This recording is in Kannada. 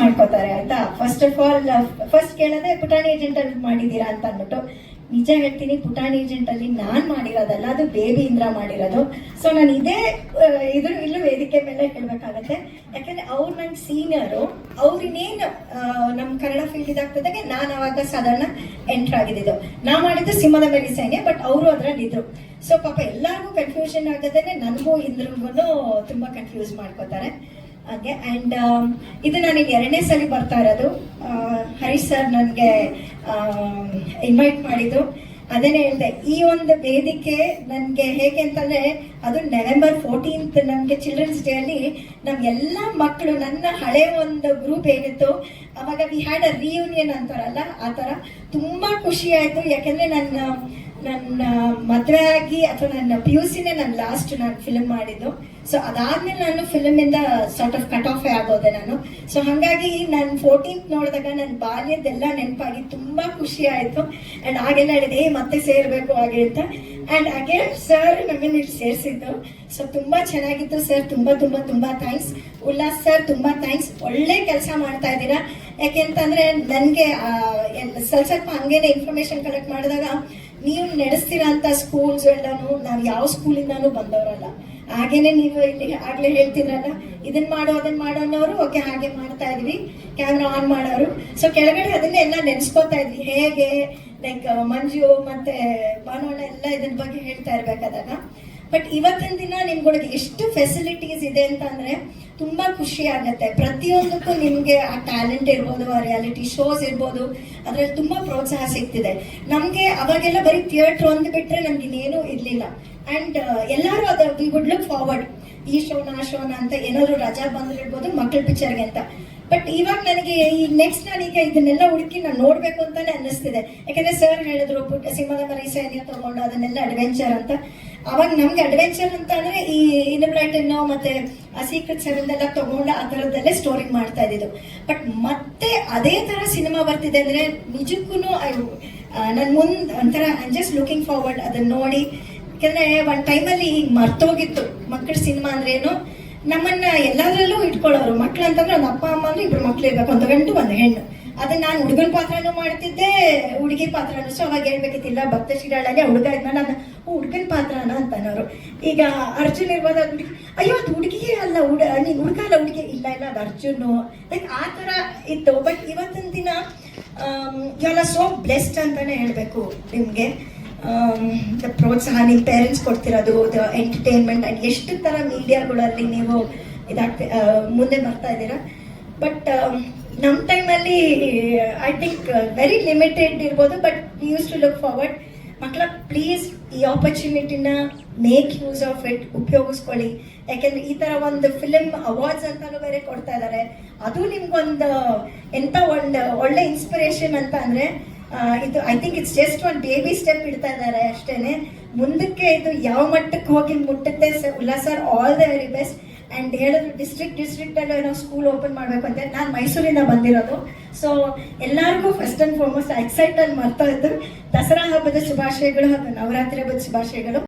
ಮಾಡ್ಕೋತಾರೆ, ಆಯ್ತಾ? ಫಸ್ಟ್ ಆಫ್ ಆಲ್ ಫಸ್ಟ್ ಕೇಳೋದೇ ಪುಟಾಣಿ ಏಜೆಂಟ್ ಅಲ್ಲಿ ಮಾಡಿದೀರಾ ಅಂತ ಅಂದ್ಬಿಟ್ಟು, ನಿಜ ಹೇಳ್ತೀನಿ, ಪುಟಾಣಿ ಏಜೆಂಟ್ ಅಲ್ಲಿ ನಾನ್ ಮಾಡಿರೋದಲ್ಲ, ಅದು ಬೇಬಿ ಇಂದ್ರ ಮಾಡಿರೋದು. ಸೊ ನಾನು ಇದೇ ಇದ್ರ ಇಲ್ಲೂ ವೇದಿಕೆ ಮೇಲೆ ಹೇಳ್ಬೇಕಾಗತ್ತೆ. ಯಾಕಂದ್ರೆ ಅವ್ರು ನನ್ನ ಸೀನಿಯರು ಅವ್ರಿನೇನು ನಮ್ಮ ಕನ್ನಡ ಫೀಲ್ಡ್ ಇದಾಗ್ತದಾಗೆ ನಾನು ಅವಾಗ ಸಾಧಾರಣ ಎಂಟರ್ ಆಗಿದ್ದು ನಾ ಮಾಡಿದ್ದು ಸಿಂಹದ ಮೇಲೆ ಸೈನ್ಯ ಬಟ್ ಅವರು ಅದ್ರಲ್ಲಿ ಇದ್ರು. ಸೊ ಪಾಪ ಎಲ್ಲರಿಗೂ ಕನ್ಫ್ಯೂಷನ್ ಆಗದೇನೆ ನನಗೂ ಇಂದ್ರಿಗೂ ತುಂಬಾ ಕನ್ಫ್ಯೂಸ್ ಮಾಡ್ಕೋತಾರೆ. ಹಾಗೆ ಆ್ಯಂಡ್ ಇದು ನನಗೆ ಎರಡನೇ ಸಲ ಬರ್ತಾ ಇರೋದು. ಹರೀಶ್ ಸರ್ ನನಗೆ ಇನ್ವೈಟ್ ಮಾಡಿದ್ದು. ಅದನ್ನೇ ಹೇಳಿದೆ, ಈ ಒಂದು ವೇದಿಕೆ ನನಗೆ ಹೇಗೆ ಅಂತಂದರೆ, ಅದು ನವೆಂಬರ್ ಫೋರ್ಟೀನ್ತ್ ನಮಗೆ ಚಿಲ್ಡ್ರನ್ಸ್ ಡೇ ಅಲ್ಲಿ ನಮ್ಗೆಲ್ಲ ಮಕ್ಕಳು ನನ್ನ ಹಳೆ ಒಂದು ಗ್ರೂಪ್ ಏನಿತ್ತು, ಅವಾಗ ವಿ ಹ್ಯಾಡ್ ಅ ರಿಯೂನಿಯನ್ ಅಂತಾರಲ್ಲ, ಆ ಥರ. ತುಂಬ ಖುಷಿ ಆಯಿತು. ಯಾಕೆಂದರೆ ನನ್ನ ನನ್ನ ಮದುವೆ ಆಗಿ ಅಥವಾ ನನ್ನ ಪಿ ಯು ಸಿನೇ ನಾನು ಲಾಸ್ಟ್ ನಾನು ಫಿಲ್ಮ್ ಮಾಡಿದ್ದು. ಸೊ ಅದಾದ್ಮೇಲೆ ನಾನು ಫಿಲಮ್ ಇಂದ ಸಾರ್ಟ್ ಆಫ್ ಕಟ್ ಆಫ್ ಆಗೋದೆ ನಾನು. ಸೊ ಹಾಗಾಗಿ ನಾನು ಫೋರ್ಟೀನ್ತ್ ನೋಡಿದಾಗ ನನ್ನ ಬಾಲ್ಯದೆಲ್ಲ ನೆನಪಾಗಿ ತುಂಬಾ ಖುಷಿ ಆಯ್ತು. ಅಂಡ್ ಆಗೆಲ್ಲ ಹೇಳಿದೆ, ಏ, ಮತ್ತೆ ಸೇರ್ಬೇಕು ಹಾಗೆ ಅಂತ. ಅಂಡ್ ಹಾಗೆ ಸರ್ ನಮ್ಮನ್ನ ಇಲ್ಲಿ ಸೇರಿಸಿದ್ದು. ಸೊ ತುಂಬಾ ಚೆನ್ನಾಗಿತ್ತು ಸರ್ ತುಂಬಾ ತುಂಬಾ ತುಂಬಾ ಥ್ಯಾಂಕ್ಸ್ ಉಲ್ಲಾಸ್ ಸರ್ ತುಂಬಾ ಥ್ಯಾಂಕ್ಸ್ ಒಳ್ಳೆ ಕೆಲಸ ಮಾಡ್ತಾ ಇದ್ದೀರಾ? ಯಾಕೆಂತಂದ್ರೆ ನನಗೆ ಸ್ವಲ್ಪ ಸ್ವಲ್ಪ ಹಂಗೇನೆ ಇನ್ಫಾರ್ಮೇಶನ್ ಕಲೆಕ್ಟ್ ಮಾಡಿದಾಗ ನೀವು ನಡೆಸ್ತೀರಾ ಅಂತ ಸ್ಕೂಲ್ಸ್ ಎಲ್ಲಾನು, ನಾವು ಯಾವ ಸ್ಕೂಲಿಂದಾನು ಬಂದವರಲ್ಲ. ಹಾಗೇನೆ ನೀವು ಇಲ್ಲಿ ಆಗ್ಲೇ ಹೇಳ್ತಿದ್ರಲ್ಲ ಇದನ್ನ ಮಾಡೋ ಅದನ್ನ ಮಾಡೋ ಅನ್ನೋರು, ಓಕೆ, ಹಾಗೆ ಮಾಡ್ತಾ ಇದ್ವಿ ಕ್ಯಾಮ್ರಾ ಆನ್ ಮಾಡೋರು. ಸೊ ಕೆಳಗಡೆ ಅದನ್ನೇ ಎಲ್ಲ ನೆನ್ಸ್ಕೊತಾ ಇದ್ವಿ. ಹೇಗೆ ಲೈಕ್ ಮಂಜು ಮತ್ತೆ ಭಾನುವಣ್ಣ ಎಲ್ಲ ಇದ್ರ ಬಗ್ಗೆ ಹೇಳ್ತಾ ಇರ್ಬೇಕಾದಾಗ ಬಟ್ ಇವತ್ತಿನ ದಿನ ನಿಮ್ಗಳಿಗೆ ಎಷ್ಟು ಫೆಸಿಲಿಟೀಸ್ ಇದೆ ಅಂತ ಅಂದ್ರೆ ತುಂಬಾ ಖುಷಿ ಆಗತ್ತೆ. ಪ್ರತಿಯೊಂದಕ್ಕೂ ನಿಮ್ಗೆ ಆ ಟ್ಯಾಲೆಂಟ್ ಇರ್ಬೋದು, ಆ ರಿಯಾಲಿಟಿ ಶೋಸ್ ಇರ್ಬೋದು, ಅದ್ರಲ್ಲಿ ತುಂಬಾ ಪ್ರೋತ್ಸಾಹ ಸಿಗ್ತಿದೆ. ನಮ್ಗೆ ಅವಾಗೆಲ್ಲ ಬರೀ ಥಿಯೇಟರ್ ಒಂದು ಬಿಟ್ರೆ ನಮ್ಗೆ ಇನ್ನೇನು ಇರ್ಲಿಲ್ಲ. ಅಂಡ್ ಎಲ್ಲರೂ ಅದ ವಿ ವುಡ್ ಲುಕ್ ಫಾರ್ವರ್ಡ್ ಈ ಶೋನ ಆ ಶೋನ ಅಂತ ಏನಾದ್ರು ರಜಾ ಬಂದಿರ್ಬೋದು ಮಕ್ಕಳ ಪಿಕ್ಚರ್ಗೆ ಅಂತ. ಬಟ್ ಇವಾಗ ನನಗೆ ಈ ನೆಕ್ಸ್ಟ್ ನನಗೆ ಇದನ್ನೆಲ್ಲ ಹುಡುಕಿ ನಾನು ನೋಡ್ಬೇಕು ಅಂತಾನೆ ಅನ್ನಿಸ್ತಿದೆ. ಯಾಕಂದ್ರೆ ಸರ್ ಹೇಳಿದ್ರು, ಪುಟ್ಟ ಸಿಂಹದ ಮರಿ ಸೈನ್ಯ ತಗೊಂಡು ಅದನ್ನೆಲ್ಲ ಅಡ್ವೆಂಚರ್ ಅಂತ. ಅವಾಗ ನಮ್ಗೆ ಅಡ್ವೆಂಚರ್ ಅಂತ ಅಂದ್ರೆ ಈ ಇನ್ಬ್ಲೈಟನ್ ಮತ್ತೆ ಸೀಕ್ರೆಟ್ ಸೆವೆನ್ ಎಲ್ಲ ತಗೊಂಡು ಆ ಥರದ್ದಲ್ಲೇ ಸ್ಟೋರಿ ಮಾಡ್ತಾ ಇದ್ದಿದ್ದು. ಬಟ್ ಮತ್ತೆ ಅದೇ ತರ ಸಿನಿಮಾ ಬರ್ತಿದೆ ಅಂದ್ರೆ ನಿಜಕ್ಕೂ ನನ್ ಮುಂದ್ ಒಂಥರ ಐ ಜಸ್ಟ್ ಲುಕಿಂಗ್ ಫಾರ್ವರ್ಡ್ ಅದನ್ನ ನೋಡಿ. ಯಾಕಂದ್ರೆ ಒಂದ್ ಟೈಮಲ್ಲಿ ಈಗ ಮರ್ತೋಗಿತ್ತು ಮಕ್ಕಳ ಸಿನಿಮಾ ಅಂದ್ರೇನು ನಮ್ಮನ್ನ ಎಲ್ಲಾದ್ರಲ್ಲೂ ಇಟ್ಕೊಳ್ಳೋರು. ಮಕ್ಳು ಅಂತಂದ್ರೆ ಒಂದು ಅಪ್ಪ, ಅಮ್ಮ ಅಂದ್ರೆ ಇಬ್ರು ಮಕ್ಳು ಇರ್ಬೇಕು. ಒಂದು ಗಂಟು ಒಂದು ಹೆಣ್ಣು. ಅದನ್ನ ನಾನು ಹುಡುಗನ ಪಾತ್ರನೂ ಮಾಡ್ತಿದ್ದೆ ಹುಡುಗಿ ಪಾತ್ರನೂ ಸೊ ಅವಾಗ ಹೇಳ್ಬೇಕಿತ್ತಿಲ್ಲ ಭಕ್ತ ಶಿರಾಳಲ್ಲಿ ಹುಡುಗ ಇದ್ಮೇಲೆ ನಾನು ಹುಡುಗನ ಪಾತ್ರನ ಅನ್ನೋರು ಈಗ ಅರ್ಜುನ್ ಇರ್ಬೋದು, ಅದು ಹುಡುಗಿ. ಅಯ್ಯೋ, ಅದು ಹುಡುಗಿಯೇ ಅಲ್ಲ ಹುಡ ನೀನ್ ಹುಡುಗ ಅಲ್ಲ, ಹುಡುಗಿ. ಇಲ್ಲ ಇಲ್ಲ, ಅದು ಅರ್ಜುನು. ಲೈಕ್, ಆ ಥರ ಇತ್ತು. ಬಟ್ ಇವತ್ತಿನ ದಿನ ಎಲ್ಲ ಸೋ ಬ್ಲೆಸ್ಡ್ ಅಂತಾನೆ ಹೇಳಬೇಕು ನಿಮಗೆ. ಪ್ರೋತ್ಸಾಹ ನಿಮ್ಮ ಪೇರೆಂಟ್ಸ್ ಕೊಡ್ತಿರೋದು ಎಂಟರ್ಟೈನ್ಮೆಂಟ್ ಅಂಡ್ ಎಷ್ಟು ತರ ಮೀಡಿಯಾಗಳಲ್ಲಿ ನೀವು ಇದಾಗ್ತಿ ಮುಂದೆ ಬರ್ತಾ ಇದ್ದೀರಾ? ಬಟ್ ನಮ್ಮ ಟೈಮಲ್ಲಿ ಐ ಥಿಂಕ್ ವೆರಿ ಲಿಮಿಟೆಡ್ ಇರ್ಬೋದು but use to look forward ಮಕ್ಕಳ ಪ್ಲೀಸ್ ಈ ಆಪರ್ಚುನಿಟಿನ ಮೇಕ್ ಯೂಸ್ ಆಫ್ ಇಟ್ ಉಪಯೋಗಿಸ್ಕೊಳ್ಳಿ. ಯಾಕೆಂದ್ರೆ ಈ ತರ ಒಂದು ಫಿಲಮ್ ಅವಾರ್ಡ್ಸ್ ಅಂತ ಬೇರೆ ಕೊಡ್ತಾ ಇದ್ದಾರೆ ಅದು ನಿಮ್ಗೊಂದು ಎಂತ ಒಂದು ಒಳ್ಳೆ ಇನ್ಸ್ಪಿರೇಷನ್ ಅಂತ ಅಂದ್ರೆ ಇದು I think it's just one baby step ಇಡ್ತಾ ಇದ್ದಾರೆ ಅಷ್ಟೇನೆ. ಮುಂದಕ್ಕೆ ಇದು ಯಾವ ಮಟ್ಟಕ್ಕೆ ಹೋಗಿ ಮುಟ್ಟುತ್ತೆ sir Ullas sir all the very best and ಹೇಳಿದ್ರು ಡಿಸ್ಟ್ರಿಕ್ಟ್ ಡಿಸ್ಟ್ರಿಕ್ಟ್ ಅಲ್ಲಿ ಏನೋ ಸ್ಕೂಲ್ ಓಪನ್ ಮಾಡಬೇಕು ಅಂತ. ನಾನು ಮೈಸೂರಿಂದ ಬಂದಿರೋದು. ಸೊ ಎಲ್ಲರಿಗೂ ಫಸ್ಟ್ ಅಂಡ್ ಫಾರ್ಮೋಸ್ಟ್ ಎಕ್ಸೈಟ್ ಅಲ್ಲಿ ಮರ್ತಾ ಇದ್ದು. ದಸರಾ ಹಬ್ಬದ ಶುಭಾಶಯಗಳು ಹಾಗೂ ನವರಾತ್ರಿ ಹಬ್ಬದ ಶುಭಾಶಯಗಳು.